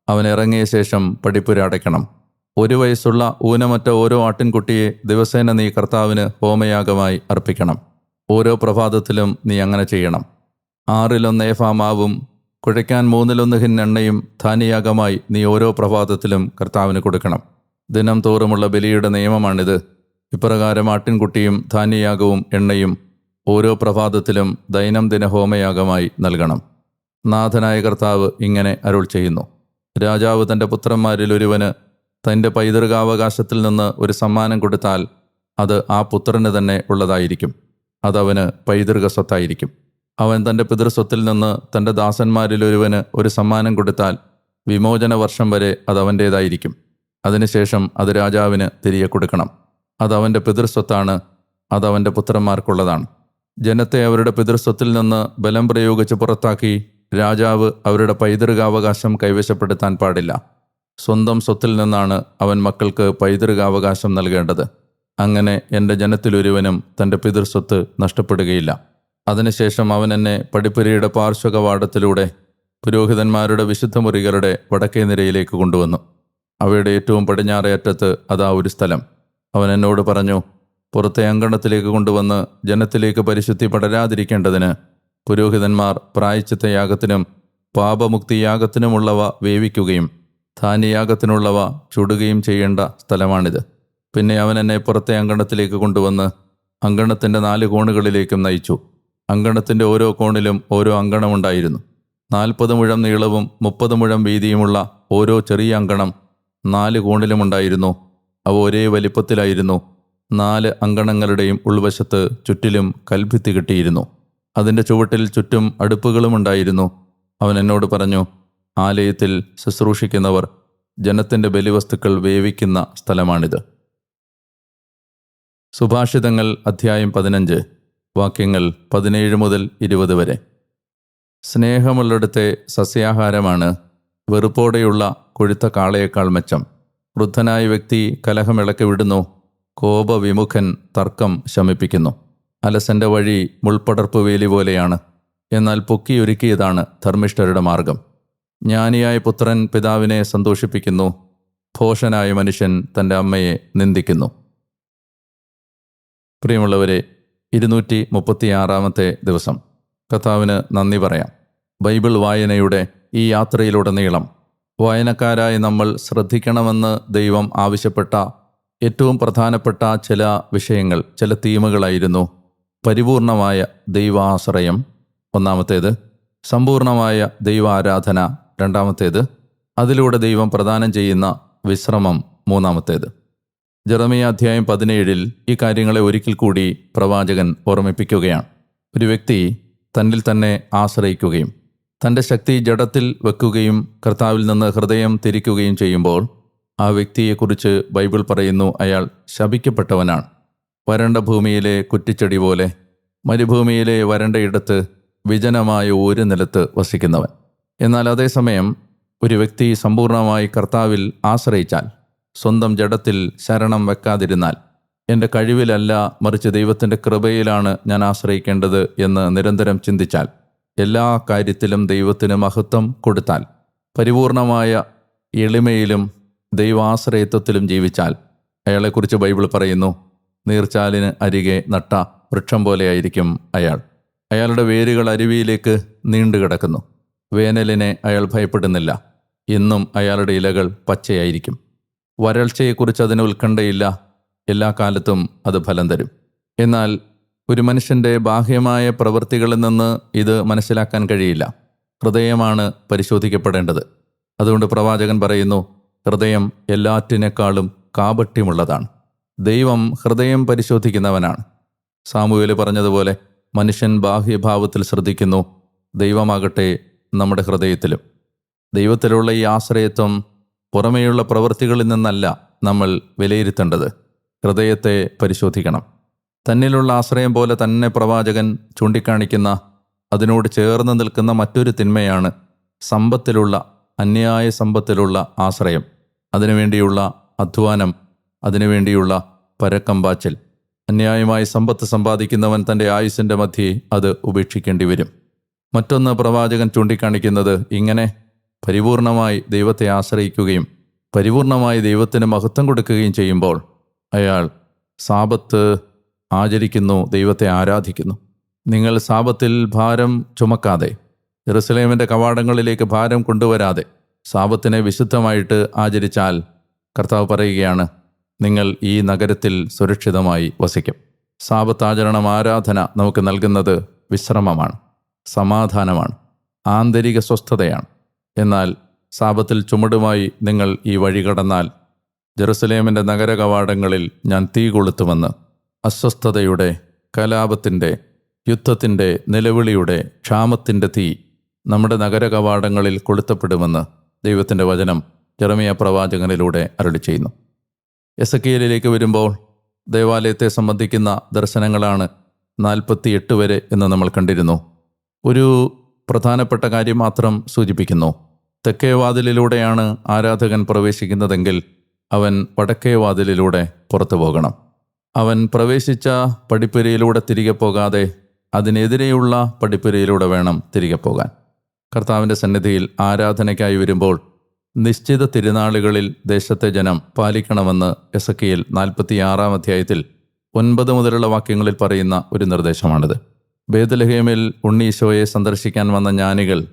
അവൻ ഇറങ്ങിയ ശേഷം പഠിപ്പുര അടയ്ക്കണം. ഒരു വയസ്സുള്ള ഊനമറ്റ ഓരോ ആട്ടിൻകുട്ടിയെ ദിവസേന നീ കർത്താവിന് ഹോമയാഗമായി അർപ്പിക്കണം. ഓരോ പ്രഭാതത്തിലും നീ അങ്ങനെ ചെയ്യണം. ആറിലൊന്ന് ഏഫാ മാവും കുഴയ്ക്കാൻ മൂന്നിലൊന്ന് ഹിന്നെണ്ണയും ധാന്യയാഗമായി നീ ഓരോ പ്രഭാതത്തിലും കർത്താവിന് കൊടുക്കണം. ദിനം തോറുമുള്ള ബലിയുടെ നിയമമാണിത്. ഇപ്രകാരം ആട്ടിൻകുട്ടിയും ധാന്യയാഗവും എണ്ണയും ഓരോ പ്രഭാതത്തിലും ദൈനംദിന ഹോമയാഗമായി നൽകണം. നാഥനായ കർത്താവ് ഇങ്ങനെ അരുൾ ചെയ്യുന്നു. രാജാവ് തന്റെ പുത്രന്മാരിൽ ഒരുവന് തന്റെ പൈതൃകാവകാശത്തിൽ നിന്ന് ഒരു സമ്മാനം കൊടുത്താൽ അത് ആ പുത്രന് തന്നെ ഉള്ളതായിരിക്കും. അതവന് പൈതൃക സ്വത്തായിരിക്കും അവൻ തന്റെ പിതൃസ്വത്തിൽ നിന്ന് തന്റെ ദാസന്മാരിൽ ഒരുവന് ഒരു സമ്മാനം കൊടുത്താൽ വിമോചന വർഷം വരെ അത് അതിനുശേഷം അത് രാജാവിന് തിരികെ കൊടുക്കണം. അതവന്റെ പിതൃസ്വത്താണ് അതവന്റെ പുത്രന്മാർക്കുള്ളതാണ്. ജനത്തെ അവരുടെ പിതൃസ്വത്തിൽ നിന്ന് ബലം പ്രയോഗിച്ച് പുറത്താക്കി രാജാവ് അവരുടെ പൈതൃകാവകാശം കൈവശപ്പെടുത്താൻ പാടില്ല. സ്വന്തം സ്വത്തിൽ നിന്നാണ് അവൻ മക്കൾക്ക് പൈതൃകാവകാശം നൽകേണ്ടത്. അങ്ങനെ എന്റെ ജനത്തിലൊരുവനും തന്റെ പിതൃസ്വത്ത് നഷ്ടപ്പെടുകയില്ല. അതിനുശേഷം അവൻ എന്നെ പടിപ്പുരയുടെ പാർശ്വകവാടത്തിലൂടെ പുരോഹിതന്മാരുടെ വിശുദ്ധ മുറികളുടെ വടക്കേ നിരയിലേക്ക് കൊണ്ടുവന്നു. അവയുടെ ഏറ്റവും പടിഞ്ഞാറേ അറ്റത്ത് അതാ ഒരു സ്ഥലം. അവൻ എന്നോട് പറഞ്ഞു പുറത്തെ അങ്കണത്തിലേക്ക് കൊണ്ടുവന്ന് ജനത്തിലേക്ക് പരിശുദ്ധി പടരാതിരിക്കേണ്ടതിന് പുരോഹിതന്മാർ പ്രായച്ചിത്ത യാഗത്തിനും പാപമുക്തി യാഗത്തിനുമുള്ളവ വേവിക്കുകയും ധാന്യയാഗത്തിനുള്ളവ ചുടുകയും ചെയ്യേണ്ട സ്ഥലമാണിത്. പിന്നെ അവൻ എന്നെ പുറത്തെ അങ്കണത്തിലേക്ക് കൊണ്ടുവന്ന് അങ്കണത്തിന്റെ നാല് കോണുകളിലേക്കും നയിച്ചു. അങ്കണത്തിന്റെ ഓരോ കോണിലും ഓരോ അങ്കണമുണ്ടായിരുന്നു. നാൽപ്പത് മുഴം നീളവും മുപ്പത് മുഴം വീതിയുമുള്ള ഓരോ ചെറിയ അങ്കണം നാല് കോണിലുമുണ്ടായിരുന്നു. അവ ഒരേ വലിപ്പത്തിലായിരുന്നു. നാല് അങ്കണങ്ങളുടെയും ഉൾവശത്ത് ചുറ്റിലും കൽഭിത്തി കിട്ടിയിരുന്നു. അതിന്റെ ചുവട്ടിൽ ചുറ്റും അടുപ്പുകളും ഉണ്ടായിരുന്നു. അവൻ എന്നോട് പറഞ്ഞു ആലയത്തിൽ ശുശ്രൂഷിക്കുന്നവർ ജനത്തിന്റെ ബലിവസ്തുക്കൾ വേവിക്കുന്ന സ്ഥലമാണിത്. സുഭാഷിതങ്ങൾ അധ്യായം പതിനഞ്ച് വാക്യങ്ങൾ പതിനേഴ് മുതൽ ഇരുപത് വരെ. സ്നേഹമുള്ളിടത്തെ സസ്യാഹാരമാണ് വെറുപ്പോടെയുള്ള കൊഴുത്ത കാളയേക്കാൾ മെച്ചം. വൃദ്ധനായ വ്യക്തി കലഹമിളക്കി വിടുന്നു കോപവിമുഖൻ തർക്കം ശമിപ്പിക്കുന്നു. അലസന്റെ വഴി മുൾപ്പടർപ്പ് വേലി പോലെയാണ്. എന്നാൽ പൊക്കിയൊരുക്കിയതാണ് ധർമ്മിഷ്ഠരുടെ മാർഗം ജ്ഞാനിയായ പുത്രൻ പിതാവിനെ സന്തോഷിപ്പിക്കുന്നു. ഭോഷനായ മനുഷ്യൻ തന്റെ അമ്മയെ നിന്ദിക്കുന്നു. പ്രിയമുള്ളവരെ ഇരുന്നൂറ്റി മുപ്പത്തിയാറാമത്തെ ദിവസം. കഥാവിന് നന്ദി പറയാം. ബൈബിൾ വായനയുടെ ഈ യാത്രയിലുടനീളം വായനക്കാരായ നമ്മൾ ശ്രദ്ധിക്കണമെന്ന് ദൈവം ആവശ്യപ്പെട്ട ഏറ്റവും പ്രധാനപ്പെട്ട ചില വിഷയങ്ങൾ ചില തീമുകളായിരുന്നു പരിപൂർണമായ ദൈവാശ്രയം. ഒന്നാമത്തേത് സമ്പൂർണമായ ദൈവാരാധന. രണ്ടാമത്തേത് അതിലൂടെ ദൈവം പ്രദാനം ചെയ്യുന്ന വിശ്രമം. മൂന്നാമത്തേത് ജറമിയ അധ്യായം പതിനേഴിൽ ഈ കാര്യങ്ങളെ ഒരിക്കൽ കൂടി പ്രവാചകൻ ഓർമ്മിപ്പിക്കുകയാണ്. ഒരു വ്യക്തി തന്നിൽ തന്നെ ആശ്രയിക്കുകയും തന്റെ ശക്തി ജഡത്തിൽ വെക്കുകയും കർത്താവിൽ നിന്ന് ഹൃദയം തിരിക്കുകയും ചെയ്യുമ്പോൾ ആ വ്യക്തിയെക്കുറിച്ച് ബൈബിൾ പറയുന്നു അയാൾ ശപിക്കപ്പെട്ടവനാണ്. വരണ്ട ഭൂമിയിലെ കുറ്റിച്ചെടി പോലെ മരുഭൂമിയിലെ വരണ്ടയിടത്ത് വിജനമായ ഒരു നിലത്ത് വസിക്കുന്നവൻ. എന്നാൽ അതേസമയം ഒരു വ്യക്തി സമ്പൂർണമായി കർത്താവിൽ ആശ്രയിച്ചാൽ സ്വന്തം ജഡത്തിൽ ശരണം വെക്കാതിരുന്നാൽ എന്റെ കഴിവിലല്ല മറിച്ച് ദൈവത്തിന്റെ കൃപയിലാണ് ഞാൻ ആശ്രയിക്കേണ്ടത് എന്ന് നിരന്തരം ചിന്തിച്ചാൽ എല്ലാ കാര്യത്തിലും ദൈവത്തിന് മഹത്വം കൊടുത്താൽ പരിപൂർണമായ എളിമയിലും ദൈവാശ്രയത്വത്തിലും ജീവിച്ചാൽ അയാളെക്കുറിച്ച് ബൈബിൾ പറയുന്നു നീർച്ചാലിന് അരികെ നട്ട വൃക്ഷം പോലെയായിരിക്കും അയാൾ. അയാളുടെ വേരുകൾ അരുവിയിലേക്ക് നീണ്ടുകിടക്കുന്നു. വേനലിനെ അയാൾ ഭയപ്പെടുന്നില്ല. ഇന്നും അയാളുടെ ഇലകൾ പച്ചയായിരിക്കും. വരൾച്ചയെക്കുറിച്ച് അതിന് ഉത്കണ്ഠയില്ല. എല്ലാ കാലത്തും അത് ഫലം തരും. എന്നാൽ ഒരു മനുഷ്യന്റെ ബാഹ്യമായ പ്രവൃത്തികളിൽ നിന്ന് ഇത് മനസ്സിലാക്കാൻ കഴിയില്ല. ഹൃദയമാണ് പരിശോധിക്കപ്പെടേണ്ടത്. അതുകൊണ്ട് പ്രവാചകൻ പറയുന്നു ഹൃദയം എല്ലാറ്റിനേക്കാളും കാപട്യമുള്ളതാണ്. ദൈവം ഹൃദയം പരിശോധിക്കുന്നവനാണ്. സാമുവേൽ പറഞ്ഞതുപോലെ മനുഷ്യൻ ബാഹ്യഭാവത്തിൽ ശ്രദ്ധിക്കുന്നു ദൈവമാകട്ടെ നമ്മുടെ ഹൃദയത്തിലും. ദൈവത്തിലുള്ള ഈ ആശ്രയത്വം പുറമേയുള്ള പ്രവൃത്തികളിൽ നിന്നല്ല നമ്മൾ വിലയിരുത്തേണ്ടത്. ഹൃദയത്തെ പരിശോധിക്കണം. തന്നിലുള്ള ആശ്രയം പോലെ തന്നെ പ്രവാചകൻ ചൂണ്ടിക്കാണിക്കുന്ന അതിനോട് ചേർന്ന് നിൽക്കുന്ന മറ്റൊരു തിന്മയാണ് സമ്പത്തിലുള്ള അന്യായ സമ്പത്തിലുള്ള ആശ്രയം. അതിനുവേണ്ടിയുള്ള അധ്വാനം അതിനുവേണ്ടിയുള്ള പരക്കമ്പാച്ചൽ. അന്യായമായി സമ്പത്ത് സമ്പാദിക്കുന്നവൻ തന്റെ ആയുസിന്റെ മധ്യേ അത് ഉപേക്ഷിക്കേണ്ടി വരും മറ്റൊന്ന് പ്രവാചകൻ ചൂണ്ടിക്കാണിക്കുന്നത് ഇങ്ങനെ പരിപൂർണമായി ദൈവത്തെ ആശ്രയിക്കുകയും പരിപൂർണമായി ദൈവത്തിന് മഹത്വം കൊടുക്കുകയും ചെയ്യുമ്പോൾ അയാൾ സാപത്ത് ആചരിക്കുന്നു ദൈവത്തെ ആരാധിക്കുന്നു. നിങ്ങൾ സാപത്തിൽ ഭാരം ചുമക്കാതെ ജെറുസലേമിന്റെ കവാടങ്ങളിലേക്ക് ഭാരം കൊണ്ടുവരാതെ സാപത്തിനെ വിശുദ്ധമായിട്ട് ആചരിച്ചാൽ കർത്താവ് പറയുകയാണ് നിങ്ങൾ ഈ നഗരത്തിൽ സുരക്ഷിതമായി വസിക്കും. സാപത്താചരണം ആരാധന നമുക്ക് നൽകുന്നത് വിശ്രമമാണ് സമാധാനമാണ് ആന്തരിക സ്വസ്ഥതയാണ്. എന്നാൽ സാപത്തിൽ ചുമടുമായി നിങ്ങൾ ഈ വഴി കടന്നാൽ ജെറുസലേമിന്റെ നഗര കവാടങ്ങളിൽ ഞാൻ തീ കൊളുത്തുമെന്ന് അസ്വസ്ഥതയുടെ കലാപത്തിന്റെ യുദ്ധത്തിന്റെ നിലവിളിയുടെ ക്ഷാമത്തിന്റെ തീ നമ്മുടെ നഗര കവാടങ്ങളിൽ കൊളുത്തപ്പെടുമെന്ന് ദൈവത്തിന്റെ വചനം ജെറമിയ പ്രവാചകനിലൂടെ അരളി ചെയ്യുന്നു എസക്കിയലിലേക്ക് വരുമ്പോൾ ദേവാലയത്തെ സംബന്ധിക്കുന്ന ദർശനങ്ങളാണ് നാൽപ്പത്തിയെട്ട് വരെ എന്ന് നമ്മൾ കണ്ടിരുന്നു. ഒരു പ്രധാനപ്പെട്ട കാര്യം മാത്രം സൂചിപ്പിക്കുന്നു. തെക്കേ വാതിലിലൂടെയാണ് ആരാധകൻ പ്രവേശിക്കുന്നതെങ്കിൽ അവൻ വടക്കേ വാതിലിലൂടെ പുറത്തു പോകണം. അവൻ പ്രവേശിച്ച പടിപ്പുരയിലൂടെ തിരികെ പോകാതെ അതിനെതിരെയുള്ള പടിപ്പുരയിലൂടെ വേണം തിരികെ പോകാൻ. കർത്താവിന്റെ സന്നിധിയിൽ ആരാധനയ്ക്കായി വരുമ്പോൾ നിശ്ചിത തിരുനാളുകളിൽ ദേശത്തെ ജനം പാലിക്കണമെന്ന് എസക്കിയിൽ നാൽപ്പത്തിയാറാം അധ്യായത്തിൽ ഒൻപത് മുതലുള്ള വാക്യങ്ങളിൽ പറയുന്ന ഒരു നിർദ്ദേശമാണിത്. ബേദലഹേമിൽ ഉണ്ണീശോയെ സന്ദർശിക്കാൻ വന്ന ജ്ഞാനികൾ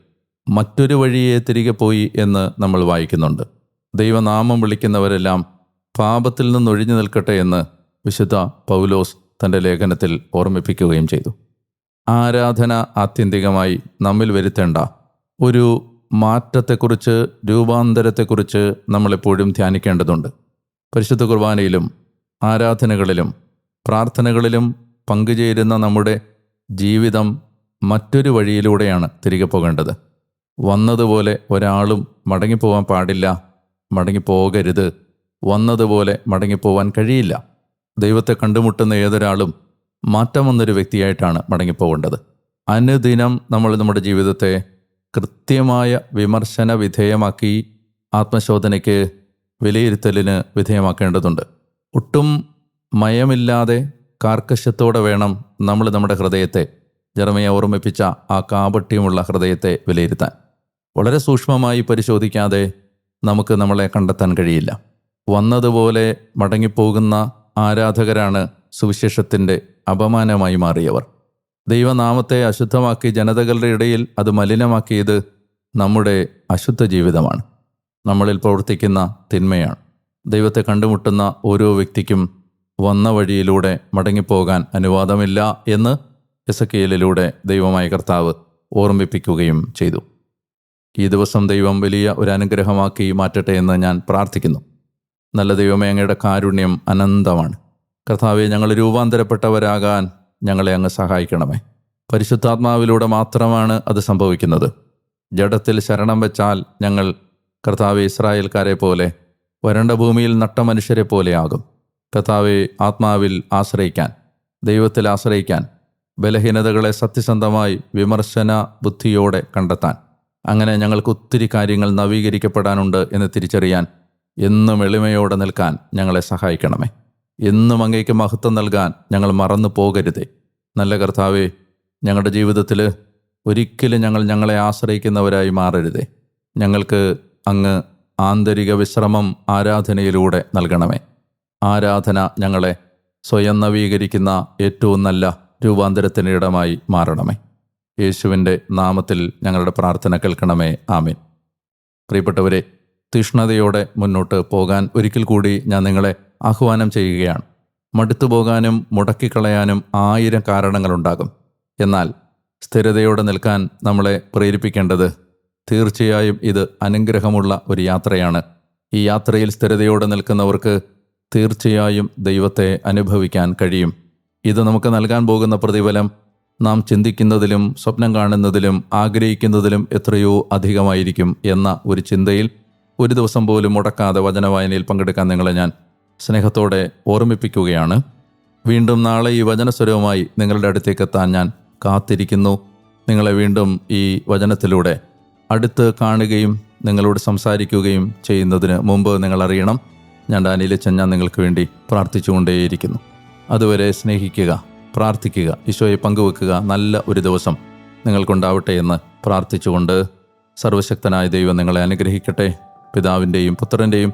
മറ്റൊരു വഴിയെ തിരികെ പോയി എന്ന് നമ്മൾ വായിക്കുന്നുണ്ട്. ദൈവനാമം വിളിക്കുന്നവരെല്ലാം പാപത്തിൽ നിന്നൊഴിഞ്ഞു നിൽക്കട്ടെ എന്ന് വിശുദ്ധ പൗലോസ് തന്റെ ലേഖനത്തിൽ ഓർമ്മിപ്പിക്കുകയും ചെയ്തു. ആരാധന ആത്യന്തികമായി നമ്മിൽ വരുത്തേണ്ട ഒരു മാറ്റത്തെക്കുറിച്ച് രൂപാന്തരത്തെക്കുറിച്ച് നമ്മളെപ്പോഴും ധ്യാനിക്കേണ്ടതുണ്ട്. പരിശുദ്ധ കുർബാനയിലും ആരാധനകളിലും പ്രാർത്ഥനകളിലും പങ്കുചേരുന്ന നമ്മുടെ ജീവിതം മറ്റൊരു വഴിയിലൂടെയാണ് തിരികെ പോകേണ്ടത്. വന്നതുപോലെ ഒരാളും മടങ്ങിപ്പോവാൻ പാടില്ല മടങ്ങിപ്പോകരുത്. വന്നതുപോലെ മടങ്ങിപ്പോവാൻ കഴിയില്ല. ദൈവത്തെ കണ്ടുമുട്ടുന്ന ഏതൊരാളും മാറ്റം വന്നൊരു വ്യക്തിയായിട്ടാണ് മടങ്ങിപ്പോകേണ്ടത്. അനുദിനം നമ്മൾ നമ്മുടെ ജീവിതത്തെ കൃത്യമായ വിമർശന വിധേയമാക്കി ആത്മശോധനയ്ക്ക് വിലയിരുത്തലിന് വിധേയമാക്കേണ്ടതുണ്ട്. ഒട്ടും മയമില്ലാതെ കാർക്കശ്യത്തോടെ വേണം നമ്മൾ നമ്മുടെ ഹൃദയത്തെ ജർമ്മയെ ഓർമ്മിപ്പിച്ച ആ കാപട്യമുള്ള ഹൃദയത്തെ വിലയിരുത്താൻ. വളരെ സൂക്ഷ്മമായി പരിശോധിക്കാതെ നമുക്ക് നമ്മളെ കണ്ടെത്താൻ കഴിയില്ല. വന്നതുപോലെ മടങ്ങിപ്പോകുന്ന ആരാധകരാണ് സുവിശേഷത്തിന്റെ അപമാനമായി മാറിയവർ. ദൈവനാമത്തെ അശുദ്ധമാക്കി ജനതകളുടെ ഇടയിൽ അത് മലിനമാക്കിയത് നമ്മുടെ അശുദ്ധ ജീവിതമാണ്. നമ്മളിൽ പ്രവർത്തിക്കുന്ന തിന്മയാണ്. ദൈവത്തെ കണ്ടുമുട്ടുന്ന ഓരോ വ്യക്തിക്കും വന്ന വഴിയിലൂടെ മടങ്ങിപ്പോകാൻ അനുവാദമില്ല എന്ന് എസക്കിയലിലൂടെ ദൈവമായ കർത്താവ് ഓർമ്മിപ്പിക്കുകയും ചെയ്തു. ഈ ദിവസം ദൈവം വലിയ ഒരു അനുഗ്രഹമാക്കി മാറ്റട്ടെ എന്ന് ഞാൻ പ്രാർത്ഥിക്കുന്നു. നല്ല ദൈവമേ അങ്ങയുടെ കാരുണ്യം അനന്തമാണ്. കർത്താവെ ഞങ്ങൾ രൂപാന്തരപ്പെട്ടവരാകാൻ ഞങ്ങളെ അങ്ങ് സഹായിക്കണമേ. പരിശുദ്ധാത്മാവിലൂടെ മാത്രമാണ് അത് സംഭവിക്കുന്നത്. ജഡത്തിൽ ശരണം വെച്ചാൽ ഞങ്ങൾ കർത്താവ് ഇസ്രായേൽക്കാരെ പോലെ വരണ്ട ഭൂമിയിൽ നട്ട മനുഷ്യരെ പോലെയാകും കർത്താവെ ആത്മാവിൽ ആശ്രയിക്കാൻ ദൈവത്തിൽ ആശ്രയിക്കാൻ ബലഹീനതകളെ സത്യസന്ധമായി വിമർശന ബുദ്ധിയോടെ കണ്ടെത്താൻ. അങ്ങനെ ഞങ്ങൾക്ക് ഒത്തിരി കാര്യങ്ങൾ നവീകരിക്കപ്പെടാനുണ്ട് എന്ന് തിരിച്ചറിയാൻ എന്നും എളിമയോടെ നിൽക്കാൻ ഞങ്ങളെ സഹായിക്കണമേ. എന്നും അങ്ങേക്ക് മഹത്വം നൽകാൻ ഞങ്ങൾ മറന്നു പോകരുതേ. നല്ല കർത്താവേ ഞങ്ങളുടെ ജീവിതത്തിൽ ഒരിക്കലും ഞങ്ങൾ ഞങ്ങളെ ആശ്രയിക്കുന്നവരായി മാറരുതേ. ഞങ്ങൾക്ക് അങ്ങ് ആന്തരിക വിശ്രമം ആരാധനയിലൂടെ നൽകണമേ. ആരാധന ഞങ്ങളെ സ്വയം നവീകരിക്കുന്ന ഏറ്റവും നല്ല രൂപാന്തരത്തിന് ഇടമായി മാറണമേ. യേശുവിന്റെ നാമത്തിൽ ഞങ്ങളുടെ പ്രാർത്ഥന കേൾക്കണമേ. ആമീൻ. പ്രിയപ്പെട്ടവരെ തീഷ്ണതയോടെ മുന്നോട്ട് പോകാൻ ഒരിക്കൽ കൂടി ഞാൻ നിങ്ങളെ ആഹ്വാനം ചെയ്യുകയാണ്. മടുത്തു പോകാനും മുടക്കിക്കളയാനും ആയിരം കാരണങ്ങളുണ്ടാകും. എന്നാൽ സ്ഥിരതയോടെ നിൽക്കാൻ നമ്മളെ പ്രേരിപ്പിക്കേണ്ടത് തീർച്ചയായും ഇത് അനുഗ്രഹമുള്ള ഒരു യാത്രയാണ്. ഈ യാത്രയിൽ സ്ഥിരതയോടെ നിൽക്കുന്നവർക്ക് തീർച്ചയായും ദൈവത്തെ അനുഭവിക്കാൻ കഴിയും. ഇത് നമുക്ക് നൽകാൻ പോകുന്ന പ്രതിഫലം നാം ചിന്തിക്കുന്നതിലും സ്വപ്നം കാണുന്നതിലും ആഗ്രഹിക്കുന്നതിലും എത്രയോ അധികമായിരിക്കും എന്ന ഒരു ചിന്തയിൽ ഒരു ദിവസം പോലും മുടക്കാതെ വചനവായനയിൽ പങ്കെടുക്കാൻ നിങ്ങളെ ഞാൻ സ്നേഹത്തോടെ ഓർമ്മിപ്പിക്കുകയാണ്. വീണ്ടും നാളെ ഈ വചനസ്വരവുമായി നിങ്ങളുടെ അടുത്തേക്ക് എത്താൻ ഞാൻ കാത്തിരിക്കുന്നു. നിങ്ങളെ വീണ്ടും ഈ വചനത്തിലൂടെ അടുത്ത് കാണുകയും നിങ്ങളോട് സംസാരിക്കുകയും ചെയ്യുന്നതിന് മുമ്പ് നിങ്ങൾ അറിയണം. ഞാൻ ഡാനിയിലെ ഞാൻ നിങ്ങൾക്ക് വേണ്ടി പ്രാർത്ഥിച്ചുകൊണ്ടേയിരിക്കുന്നു. അതുവരെ സ്നേഹിക്കുക പ്രാർത്ഥിക്കുക ഈശോയെ പങ്കുവെക്കുക നല്ല ഒരു ദിവസം നിങ്ങൾക്കുണ്ടാവട്ടെ എന്ന് പ്രാർത്ഥിച്ചുകൊണ്ട് സർവശക്തനായ ദൈവം നിങ്ങളെ അനുഗ്രഹിക്കട്ടെ. പിതാവിന്റെയും പുത്രന്റെയും